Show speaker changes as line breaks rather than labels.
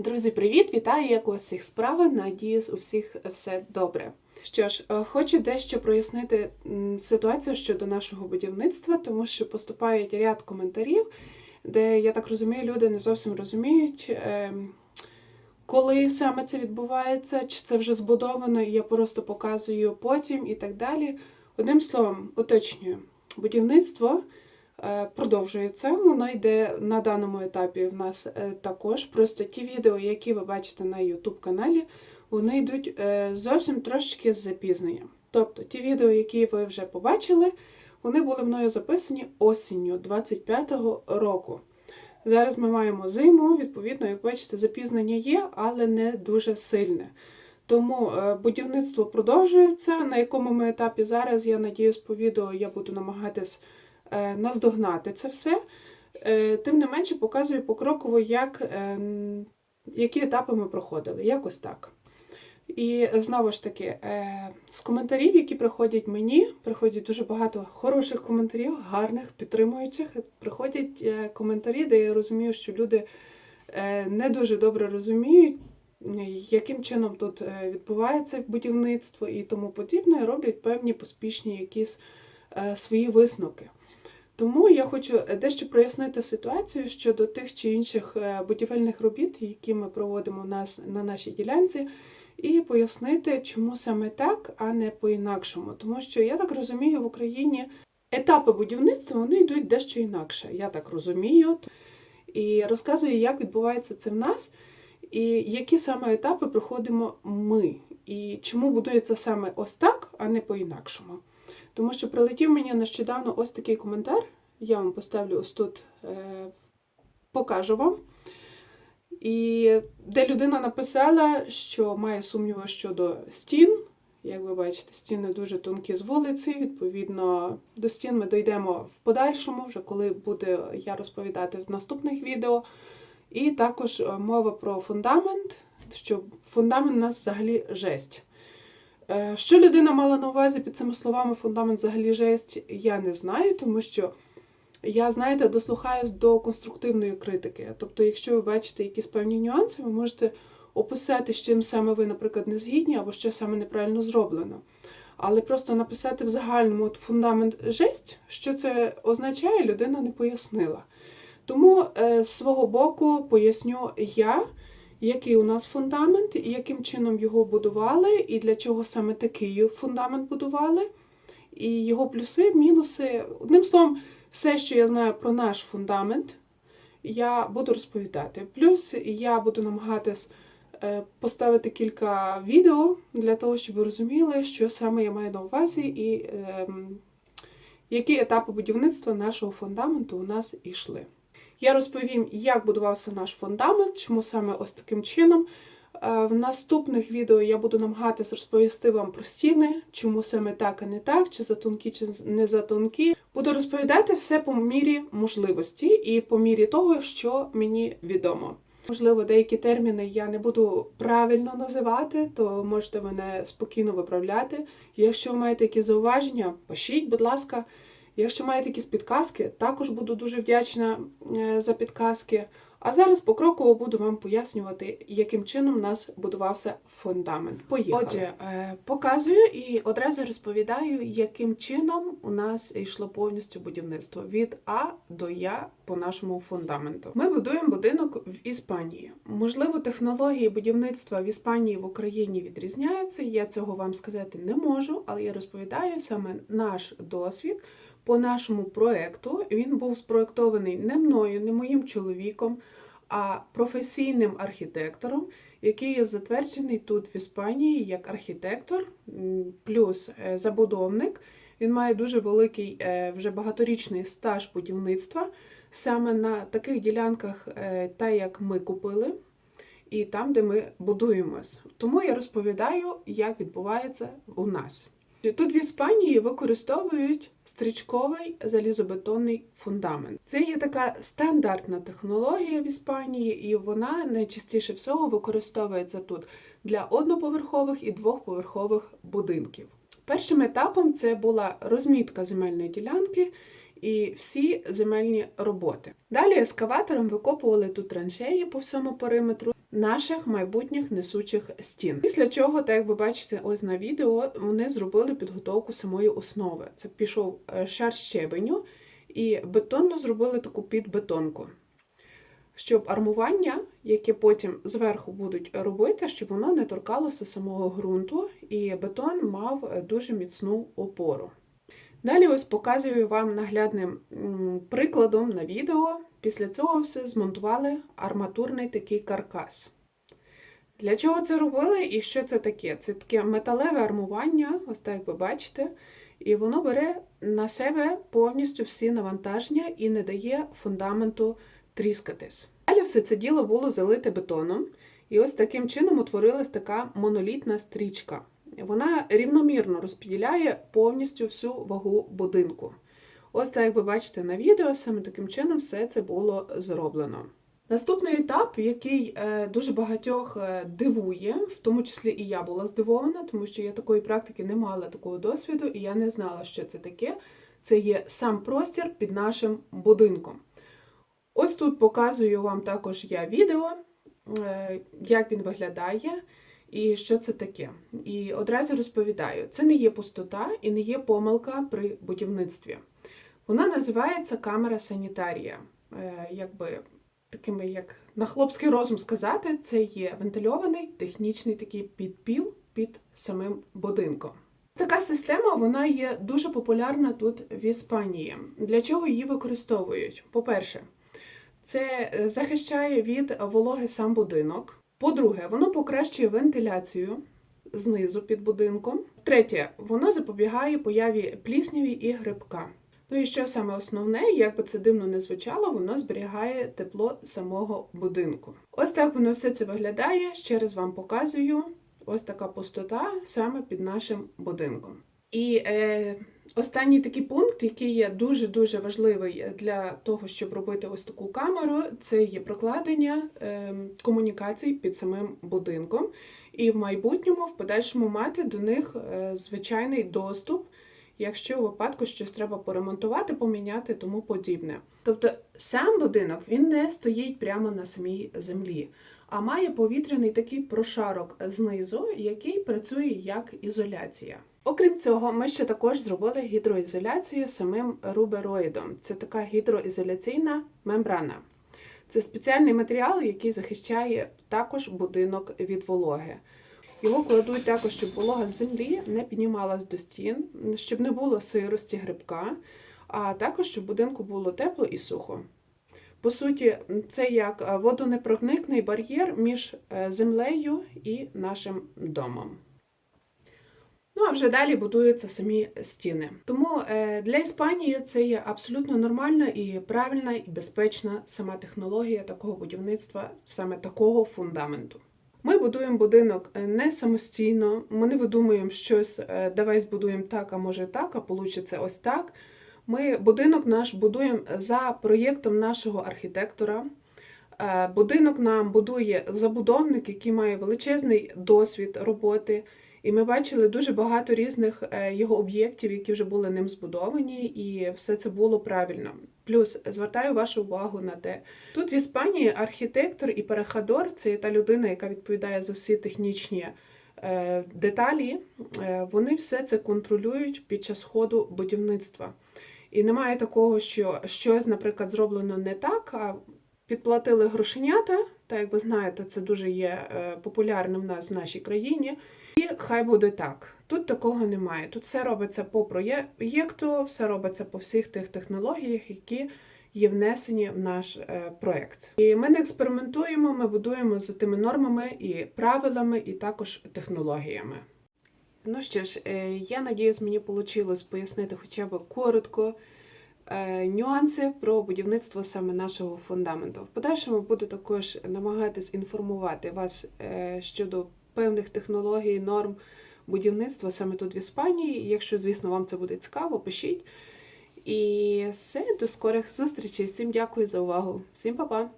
Друзі, привіт! Вітаю, як у вас всіх справи. Надіюсь, у всіх все добре. Що ж, е, хочу дещо прояснити ситуацію щодо нашого будівництва, тому що поступають ряд коментарів, де, я так розумію, люди не зовсім розуміють, е, коли саме це відбувається, чи це вже збудовано, і я просто показую потім і так далі. Одним словом, уточнюю, будівництво продовжується, воно йде на даному етапі в нас е, також. Просто ті відео, які ви бачите на YouTube каналі, вони йдуть е, зовсім трошечки з запізненням. Тобто ті відео, які ви вже побачили, вони були мною записані осінню 25-го року. Зараз ми маємо зиму, відповідно, як бачите, запізнення є, але не дуже сильне. Тому е, будівництво продовжується. На якому ми етапі зараз, я надіюсь, по відео я буду намагатись е, наздогнати це все. Е, Тим не менше, показую покроково, як, е, які етапи ми проходили. Якось так. І знову ж таки, е, з коментарів, які приходять мені, приходять дуже багато хороших коментарів, гарних, підтримуючих. Приходять е, коментарі, де я розумію, що люди е, не дуже добре розуміють, е, яким чином тут е, відбувається будівництво і тому подібне, роблять певні поспішні якісь е, свої висновки. Тому я хочу дещо прояснити ситуацію щодо тих чи інших е, будівельних робіт, які ми проводимо у нас на нашій ділянці, і пояснити, чому саме так, а не по-інакшому. Тому що я так розумію, в Україні етапи будівництва вони йдуть дещо інакше. Я так розумію. І розказую, як відбувається це в нас, і які саме етапи проходимо ми, і чому будується саме ось так, а не по-інакшому. Тому що прилетів мені нещодавно ось такий коментар. Я вам поставлю ось тут, е, покажу вам. І де людина написала, що має сумніви щодо стін. Як ви бачите, стіни дуже тонкі з вулиці. Відповідно, до стін ми дійдемо в подальшому, вже коли буде я розповідати в наступних відео. І також е, мова про фундамент, що фундамент у нас взагалі жесть. Е, Що людина мала на увазі під цими словами фундамент взагалі жесть, я не знаю, тому що я, знаєте, дослухаюсь до конструктивної критики. Тобто, якщо ви бачите якісь певні нюанси, ви можете описати, з чим саме ви, наприклад, не згідні, або що саме неправильно зроблено. Але просто написати в загальному от фундамент жесть, що це означає, людина не пояснила. Тому е, з свого боку поясню я, який у нас фундамент, і яким чином його будували, і для чого саме такий фундамент будували, і його плюси, мінуси. Одним словом, все, що я знаю про наш фундамент, я буду розповідати. Плюс я буду намагатись е, поставити кілька відео для того, щоб ви розуміли, що саме я маю на увазі, і ем, які етапи будівництва нашого фундаменту у нас йшли. Я розповім, як будувався наш фундамент, чому саме ось таким чином. Е, В наступних відео я буду намагатись розповісти вам про стіни, чому саме так, а не так, чи за тонкі, чи не за тонкі. Буду розповідати все по мірі можливості і по мірі того, що мені відомо. Можливо, деякі терміни я не буду правильно називати, то можете мене спокійно виправляти. Якщо ви маєте якісь зауваження, пишіть, будь ласка. Якщо маєте якісь підказки, також буду дуже вдячна е, за підказки. А зараз покроково буду вам пояснювати, яким чином у нас будувався фундамент. Поїхали. Отже, е, показую і одразу розповідаю, яким чином у нас йшло повністю будівництво від А до Я по нашому фундаменту. Ми будуємо будинок в Іспанії. Можливо, технології будівництва в Іспанії в Україні відрізняються. Я цього вам сказати не можу, але я розповідаю саме наш досвід по нашому проекту. Він був спроектований не мною, не моїм чоловіком, а професійним архітектором, який є затверджений тут в Іспанії як архітектор, плюс е, забудовник. Він має дуже великий е, вже багаторічний стаж будівництва саме на таких ділянках, е, та як ми купили, і там, де ми будуємось. Тому я розповідаю, як відбувається у нас. Тут в Іспанії використовують стрічковий залізобетонний фундамент. Це є така стандартна технологія в Іспанії, і вона найчастіше всього використовується тут для одноповерхових і двохповерхових будинків. Першим етапом це була розмітка земельної ділянки, і всі земельні роботи. Далі ескаватором викопували тут траншеї по всьому периметру наших майбутніх несучих стін. Після чого, так як ви бачите, ось на відео вони зробили підготовку самої основи. Це пішов е, шар щебеню, і бетонно зробили таку підбетонку. Щоб армування, яке потім зверху будуть робити, щоб воно не торкалося самого ґрунту, і бетон мав е, дуже міцну опору. Далі ось показую вам наглядним прикладом на відео. Після цього все змонтували арматурний такий каркас. Для чого це робили і що це таке? Це таке металеве армування, ось так як ви бачите, і воно бере на себе повністю всі навантаження і не дає фундаменту тріскатись. Далі все це діло було залите бетоном, і ось таким чином утворилась така монолітна стрічка. Вона рівномірно розподіляє повністю всю вагу будинку. Ось так, як ви бачите на відео, саме таким чином все це було зроблено. Наступний етап, який е, дуже багатьох е, дивує, в тому числі і я була здивована, тому що я такої практики не мала такого досвіду, і я не знала, що це таке. Це є сам простір під нашим будинком. Ось тут показую вам також я відео, е, як він виглядає і що це таке. І одразу розповідаю: це не є пустота і не є помилка при будівництві. Вона називається камера санітарія. Е, Якби такими, як на хлопський розум сказати, це є вентильований технічний такий підпіл під самим будинком. Така система вона є дуже популярна тут в Іспанії. Для чого її використовують? По-перше, це е, захищає від вологи сам будинок. По-друге, воно покращує вентиляцію знизу під будинком. Третє, воно запобігає появі плісняві і грибка. Ну і що саме основне, як би це дивно не звучало, воно зберігає тепло самого будинку. Ось так воно все це виглядає. Ще раз вам показую. Ось така пустота саме під нашим будинком. І е, останній такий пункт, який є дуже-дуже важливий для того, щоб робити ось таку камеру, це є прокладення е, комунікацій під самим будинком. І в майбутньому, в подальшому, мати до них е, звичайний доступ, якщо у випадку щось треба поремонтувати, поміняти, тому подібне. Тобто сам будинок він не стоїть прямо на самій землі, а має повітряний такий прошарок знизу, який працює як ізоляція. Окрім цього, ми ще також зробили гідроізоляцію самим рубероїдом. Це така гідроізоляційна мембрана. Це спеціальний матеріал, який захищає також будинок від вологи. Його кладуть також, щоб волога з землі не піднімалась до стін, щоб не було сирості грибка, а також щоб будинку було тепло і сухо. По суті, це як водонепроникний бар'єр між е, землею і нашим домом. Ну, а вже далі будуються самі стіни. Тому е, для Іспанії це є абсолютно нормальна і правильна і безпечна сама технологія такого будівництва, саме такого фундаменту. Ми будуємо будинок е, не самостійно, ми не видумуємо щось, е, давай збудуємо так, а може так, а получиться ось так. Ми будинок наш будуємо за проєктом нашого архітектора. Будинок нам будує забудовник, який має величезний досвід роботи. І ми бачили дуже багато різних е, його об'єктів, які вже були ним збудовані, і все це було правильно. Плюс звертаю вашу увагу на те, тут в Іспанії архітектор і перехадор це та людина, яка відповідає за всі технічні е, деталі. Е, вони все це контролюють під час ходу будівництва. І немає такого, що щось, наприклад, зроблено не так, а підплатили грошенята. Так як ви знаєте, це дуже є популярним в нас в нашій країні. І хай буде так. Тут такого немає. Тут все робиться по проєкту, все робиться по всіх тих технологіях, які є внесені в наш е, проєкт. І ми не експериментуємо, ми будуємо за тими нормами і правилами, і також технологіями. Ну що ж, е, я надіюсь, мені вийшло пояснити хоча б коротко е, нюанси про будівництво саме нашого фундаменту. В подальшому буду також намагатись інформувати вас щодо певних технологій, норм будівництва саме тут в Іспанії. Якщо, звісно, вам це буде цікаво, пишіть. І все, до скорих зустрічей. Всім дякую за увагу. Всім па-па!